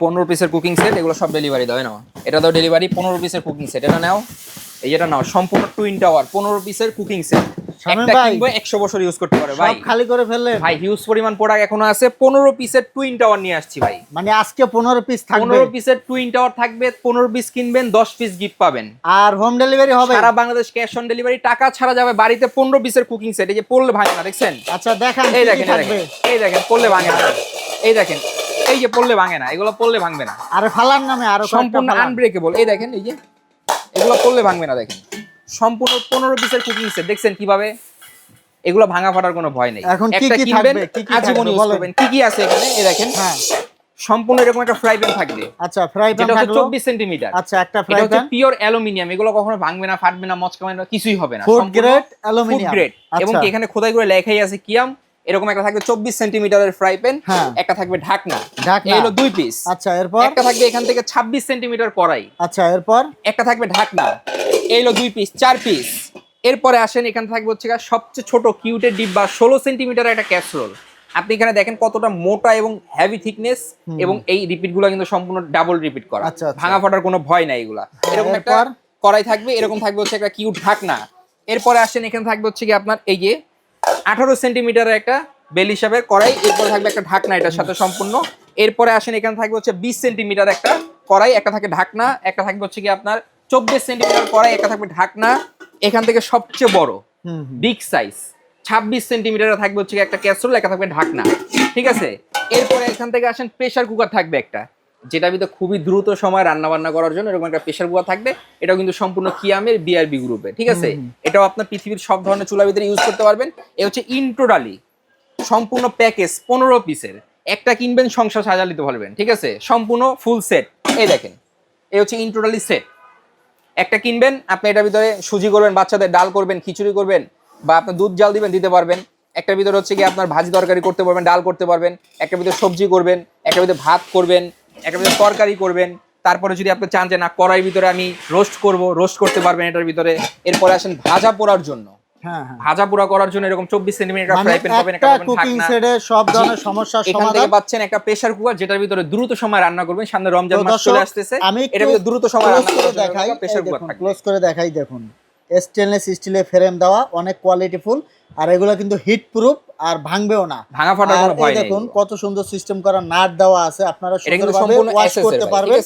পনেরো পিসের cooking set এগুলো সব ডেলিভারি দেবে নাও। এটা দাও ডেলিভারি পনেরো পিসের কুকিং সেট এটা নাও। এই যেটা নাও সম্পূর্ণ টুইন টাওয়ার পনেরো পিসের কুকিং সেট একশো বছর ইউজ করতে পারে ভাই। খালি করে ফেললেন। ভাই হিউজ পরিমাণ প্রোডাক্ট এখনও আছে পনেরো পিসের টুইন টাওয়ার নিয়ে আসছি ভাই। মানে আজকে পনেরো পিস থাকবে। পনেরো পিসের টুইন টাওয়ার থাকবে পনেরো পিস কিনবেন দশ পিস গিফট পাবেন। আর হোম ডেলিভারি হবে। সারা বাংলাদেশ ক্যাশ অন ডেলিভারি টাকা ছাড়া যাবে বাড়িতে পনেরো পিসের কুকিং সেট এই যে পড়লে ভাঙে না দেখছেন? আচ্ছা দেখেন এই দেখেন এই দেখেন পড়লে ভাঙে না। এই দেখেন এই যে পড়লে ভাঙে না এগুলো পড়লে ভাঙবে না। আরে ফালার নামে আরও সম্পূর্ণ আনব্রেকেবল এই দেখেন এই যে এগুলো পড়লে ভাঙবে না দেখেন। সম্পূর্ণ পনেরো পিসের কুকিং সেট দেখছেন কীভাবে? এগুলো ভাঙা ফাটার কোনো ভয় নেই। এখন কি কি থাকবে? কি কি আজীবন থাকবে? ইউজ করবেন। কি কি আছে এখানে? এই দেখেন হ্যাঁ। সম্পূর্ণ এরকম একটা ফ্রাই প্যান থাকবে। আচ্ছা ফ্রাই প্যান থাকল। চব্বিশ সেন্টিমিটার আচ্ছা একটা এটা ফ্রাই প্যান পিওর অ্যালুমিনিয়াম এগুলো কখনো ভাঙবে না ফাটবে না মচকাবে না কিছুই হবে না। Food grade aluminium food grade এবং এখানে খোদাই করে লেখাই আছে কিয়াম? এরকম একটা থাকবে চব্বিশ সেন্টিমিটারের ফ্রাই প্যান হ্যাঁ। একটা থাকবে ঢাকনা। ঢাকনা। এই হলো দুই পিস আচ্ছা এরপর? একটা থাকবে এখান থেকে ছাব্বিশ সেন্টিমিটার কড়াই। আচ্ছা এরপর? একটা থাকবে ঢাকনা। এই হলো দুই পিস চার পিস এরপরে আসেন এখানে থাকবে হচ্ছে সবচেয়ে ছোট কিউটের ডিব্বা ষোলো সেন্টিমিটার একটা ক্যাসরোল আপনি এখানে দেখেন কতটা মোটা এবং হেভি থিকনেস এবং এই রিপিটগুলো কিন্তু সম্পূর্ণ ডাবল রিপিট করা। আচ্ছা, আচ্ছা। ভাঙা ফাটার কোনো ভয় নাই এগুলা। এরকম একটা? কড়াই থাকবে এরকম থাকবে হচ্ছে একটা কিউট ঢাকনা। এরপরে আসেন এখানে থাকবে হচ্ছে কি আপনার এই যে আঠারো সেন্টিমিটারের একটা বেল হিসাবে কড়াই এরপরে থাকবে একটা ঢাকনা এটার সাথে সম্পূর্ণ। এরপরে আসেন এখানে থাকবে হচ্ছে বিশ সেন্টিমিটার একটা কড়াই একটা থাকে ঢাকনা একটা থাকবে হচ্ছে কি আপনার চব্বিশ সেন্টিমিটার কড়াই একটা থাকবে ঢাকনা। এখান থেকে সবচেয়ে বড়। বিগ সাইজ ছাব্বিশ সেন্টিমিটার থাকবে হচ্ছে কি একটা ক্যাসরোল একটা থাকবে ঢাকনা। ঠিক আছে? এরপরে এখান থেকে আসেন প্রেসার কুকার থাকবে একটা। যেটা ভিতরে খুবই দ্রুত সময় রান্না বান্না করার জন্য এরকম একটা প্রেসার কুকার থাকবে এটাও কিন্তু সম্পূর্ণ কিয়ামের বিআরবি গ্রুপে ঠিক আছে? এটাও আপনার পৃথিবীর সব ধরনের চুলার ভিতরে ইউজ করতে পারবেন। এ হচ্ছে ইন্টোডালি সম্পূর্ণ প্যাকেজ পনেরো পিসের একটা কিনবেন সংসার সাজা নিতে পারবেন ঠিক আছে? সম্পূর্ণ ফুল সেট এই দেখেন এই হচ্ছে ইন্টোডালি সেট একটা কিনবেন আপনি এটার ভিতরে সুজি করবেন বাচ্চাদের ডাল করবেন খিচুড়ি করবেন বা আপনি দুধ জাল দিবেন দিতে পারবেন। একটার ভিতরে হচ্ছে কি আপনার ভাজি তরকারি করতে পারবেন ডাল করতে পারবেন। একটার ভিতরে সবজি করবেন একটার ভিতরে ভাত করবেন ভিতরে তরকারি করবেন তারপরে যদি আপনি চান যে না কড়াইয়ের ভিতরে আমি রোস্ট করব রোস্ট করতে পারবেন এটার ভিতরে এরপরে আসেন ভাজা পোড়ার জন্য। হ্যাঁ হ্যাঁ। ভাজা পোড়া করার জন্য এরকম চব্বিশ সেন্টিমিটার মানে ফ্রাই প্যান পাবেন একটা একটা কুকিং। সেটে সব ধরনের সমস্যার এখান থেকে পাচ্ছেন একটা প্রেসার কুকার যেটার ভিতরে দ্রুত সময় রান্না করবেন সামনে রমজান মাস চলে আসতেছে ভিতরে দ্রুত সময় রান্না করে দেখাই প্রেসার কুকার ক্লোজ করে দেখাই দেখুন। স্টেনলেস স্টিলের ফ্রেম দেওয়া অনেক কোয়ালিটিফুল আর এগুলো কিন্তু হিট প্রুফ আর ভাঙবেও না। ভাঙা ফাটার কোনো ভয় নেই। দেখুন কত সুন্দর সিস্টেম করা নাট দেওয়া আছে আপনারা সুন্দরভাবে ওয়াশ করতে পারবেন।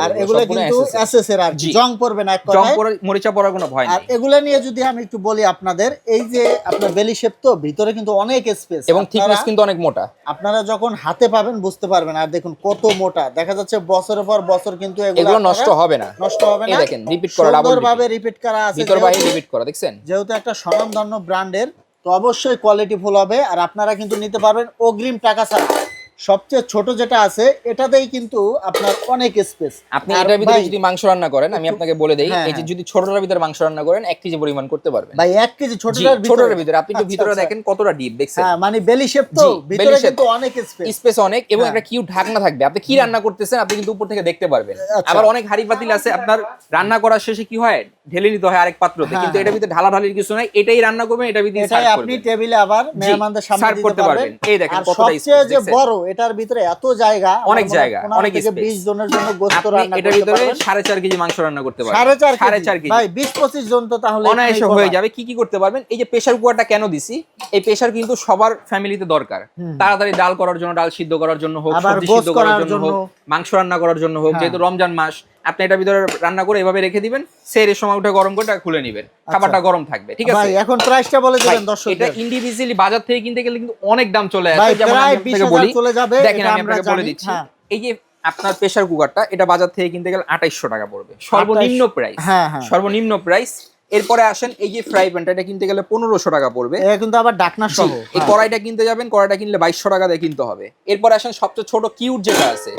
আর এগুলো, কিন্তু। এসএস এর আর জি। পড়বে না এক জং পরে মরিচা পড়ার কোনো ভয় নেই। আর এগুলো নিয়ে যদি আমি একটু বলি আপনাদের এই যে আপনার বেলি শেপ তো ভিতরে কিন্তু অনেক স্পেস এবং থিকনেস কিন্তু অনেক মোটা। আপনারা যখন হাতে পাবেন বুঝতে পারবেন। আর দেখুন কত মোটা। দেখা যাচ্ছে বছরের পর বছর কিন্তু এগুলো নষ্ট হবে না। নষ্ট হবে না। দেখেন রিপিট করা ডাবল সুন্দরভাবে রিপিট করা আছে ভিতর বাইরে যেহেতু- রিপিট করা দেখছেন? যেহেতু একটা স্বনামধন্য ব্র্যান্ডের তো অবশ্যই কোয়ালিটি ফুল হবে আর আপনারা কিন্তু নিতে পারবেন অগ্রিম টাকা ছাড়া। সবচেয়ে ছোট যেটা আছে এটাতেই কিন্তু আপনার অনেক স্পেস আপনি এটার ভিতরে যদি মাংস রান্না করেন আমি আপনাকে বলে দেই হ্যাঁ, এই যে যদি ছোটটার ভিতরে মাংস রান্না করেন এক কেজি পরিমাণ করতে পারবেন। ভাই এক কেজি জি, ছোটটার ছোটটার ভিতরে। আপনি একটু আচ্ছা, ভিতরে আচ্ছা। দেখেন কতটা ডিপ দেখছেন? হ্যাঁ মানে বেলি শেপ তো ভিতরে কিন্তু অনেক স্পেস স্পেস অনেক এবং হ্যাঁ। একটা কিউ ঢাকনা থাকবে। আপনি কি রান্না করতেছেন আপনি কিন্তু উপর থেকে দেখতে পারবেন। আচ্ছা। আবার অনেক হাড়ি পাতিল আছে আপনার রান্না করার শেষে কি হয়? ঢেলে নিতে হয় আরেক পাত্রতে। হ্যাঁ, কিন্তু এটার ভিতরে ঢালা ঢালির কিছু নাই এটাই রান্না করবেন এটা ভিতরে আপনি টেবিলে আবার মেহমানদের সামনে দিতে করতে পারবেন। এই দেখেন কতটা সবচেয়ে যে বড় এটার ভিতরে এত জায়গা অনেক জায়গা, অনেক বিশ জনের জন্য গোস্ত রান্না এটার ভিতরে সাড়ে চার কেজি মাংস রান্না করতে পারবেন। সাড়ে চার সাড়ে চার কেজি। ভাই বিশ পঁচিশ জন তো তাহলে অনায়াসে হয়ে যাবে। কি কি করতে পারবেন? এই যে প্রেশার কুকারটা কেন দিছি? এই প্রেশার কিন্তু সবার ফ্যামিলিতে দরকার। তাড়াতাড়ি ডাল করার জন্য ডাল সিদ্ধ করার জন্য হোক সবজি সিদ্ধ করার করার জন্য। হোক মাংস রান্না করার জন্য হোক হ্যাঁ। যেহেতু রমজান মাস আপনি এটা ভিতরে রান্না করে এভাবে রেখে দিবেন সেই সময় উঠে গরম করে খুলে নেবেন। খাবারটা গরম থাকবে ঠিক আছে? এখন প্রাইসটা বলে দিবেন এটা ইন্ডিভিজুয়ালি বাজার থেকে কিনতে গেলে কিন্তু অনেক দাম চলে আসে যেমন আমি আপনাকে বলি। চলে যাবে, দেখেন আমি আপনাকে বলে দিচ্ছি হ্যাঁ। এই যে আপনার প্রেসার কুকারটা এটা বাজার থেকে কিনতে গেলে আঠাইশশো টাকা পড়বে সর্বনিম্ন প্রাইস হ্যাঁ, হ্যাঁ। সর্বনিম্ন প্রাইস এরপরে আসেন এই যে ফ্রাই প্যানটা এটা কিনতে গেলে পনেরোশো টাকা পড়বে। এটা কিন্তু আবার ডাকনা সহ এই। কড়াইটা কিনতে যাবেন কড়াইটা কিনলে বাইশশো টাকা দিয়ে কিনতে হবে। এরপরে আসেন সবচেয়ে ছোট কিউট যেটা আছে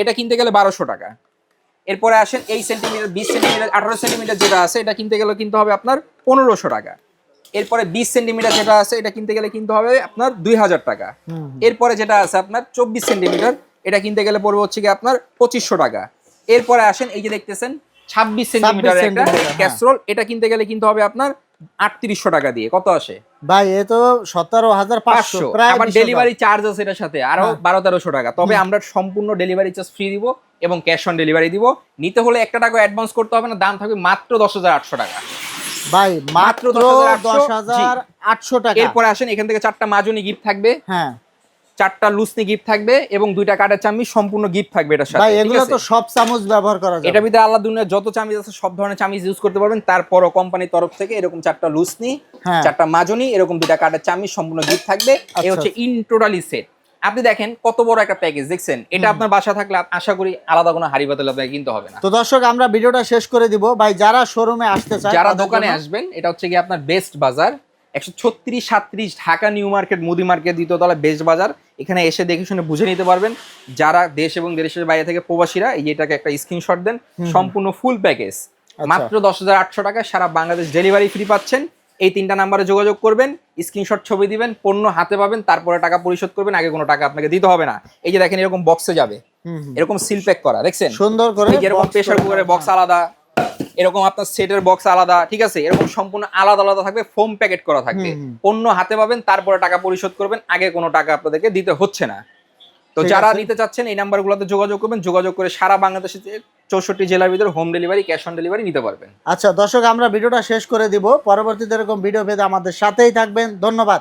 এটা কিনতে গেলে বারোশো টাকা। এরপরে আসেন এই সেন্টিমিটার বিশ সেন্টিমিটার আঠারো সেন্টিমিটার যেটা আছে এটা কিনতে গেলে কিনতে হবে আপনার পনেরোশো টাকা। এরপরে বিশ সেন্টিমিটার যেটা আছে এটা কিনতে গেলে কিনতে হবে আপনার দুই হাজার টাকা। এরপরে যেটা আছে আপনার চব্বিশ সেন্টিমিটার এটা কিনতে গেলে পড়বে হচ্ছে কি আপনার পঁচিশশো টাকা। এরপরে আসেন এই যে দেখতেছেন ছাব্বিশ সেন্টিমিটার একটা হ্যাঁ। ক্যাসরোল এটা কিনতে গেলে কিনতে হবে আপনার আটত্রিশশো টাকা দিয়ে। কত আসে? ভাই এ তো সতেরো হাজার পাঁচশো আবার ডেলিভারি চার্জ আছে এটার সাথে আরও হ্যাঁ। বারো তেরোশো টাকা। তবে আমরা সম্পূর্ণ ডেলিভারি চার্জ ফ্রি দিব এবং ক্যাশ অন ডেলিভারি দিব। নিতে হলে একটা টাকা অ্যাডভান্স করতে হবে না দাম থাকবে মাত্র দশ হাজার আটশো টাকা। ভাই মাত্র মাত্র দশ হাজার আটশো টাকা। এরপরে আসেন এখান থেকে চারটা মাজনি গিফট থাকবে। হ্যাঁ। চারটা লুসনি গিফট থাকবে এবং দুইটা কাঠের চামচ সম্পূর্ণ গিফট থাকবে এটার সাথে ভাই এগুলো তো সব চামচ ব্যবহার করা এটা ভিতরে আল্লাহ দুনিয়ার যত চামিজ আছে সব ধরনের চামিজ ইউজ করতে পারবেন। তারপরও কোম্পানির তরফ থেকে এরকম চারটা লুসনি হ্যাঁ। চারটা মাজনি এরকম দুইটা কাঠের চামিজ সম্পূর্ণ গিফট থাকবে। এই আচ্ছা। হচ্ছে ইন টোটালি সেট আপনি দেখেন কত বড় একটা প্যাকেজ দেখছেন? এটা আপনার বাসা থাকলে আশা করি আলাদা কোনো হাড়ি বাতিল আপনাকে কিনতে হবে না। তো দর্শক আমরা ভিডিওটা শেষ করে দিব। ভাই যারা শোরুমে আসতে চায় যারা দোকানে আসবেন এটা হচ্ছে কি আপনার বেস্ট বাজার একশো ছত্রিশ সাত্রিশ ঢাকা নিউ মার্কেট মুদি মার্কেট দ্বিতীয়তলা বেস্ট বাজার এখানে এসে দেখে শুনে বুঝে নিতে পারবেন। যারা দেশ এবং দেশের বাইরে থেকে প্রবাসীরা এই এটাকে একটা স্ক্রিনশট দেন সম্পূর্ণ ফুল প্যাকেজ আচ্ছা। মাত্র দশ হাজার আটশো টাকা সারা বাংলাদেশ ডেলিভারি ফ্রি পাচ্ছেন। এই তিনটা নাম্বারে যোগাযোগ করবেন স্ক্রিনশট ছবি দিবেন পণ্য হাতে পাবেন তারপরে টাকা পরিশোধ করবেন আগে কোনো টাকা আপনাকে দিতে হবে না। এই যে দেখেন এরকম বক্সে যাবে। এরকম সিল প্যাক করা দেখছেন? সুন্দর করে এরকম করে কুকারের বক্স আলাদা। এরকম আপনার সেটের বক্স আলাদা ঠিক আছে? এরকম সম্পূর্ণ আলাদা আলাদা থাকবে ফোম প্যাকেট করা থাকবে। পণ্য হাতে পাবেন তারপরে টাকা পরিশোধ করবেন আগে কোনো টাকা আপনাদেরকে দিতে হচ্ছে না। তো যারা নিতে চাচ্ছেন এই নাম্বারগুলোতে যোগাযোগ করবেন যোগাযোগ করে সারা বাংলাদেশে চৌষট্টি জেলার ভিতরে home delivery cash on delivery নিতে পারবেন। আচ্ছা দর্শক আমরা ভিডিওটা শেষ করে দিব। পরবর্তীতে এরকম ভিডিও পেতে আমাদের সাথেই থাকবেন। ধন্যবাদ।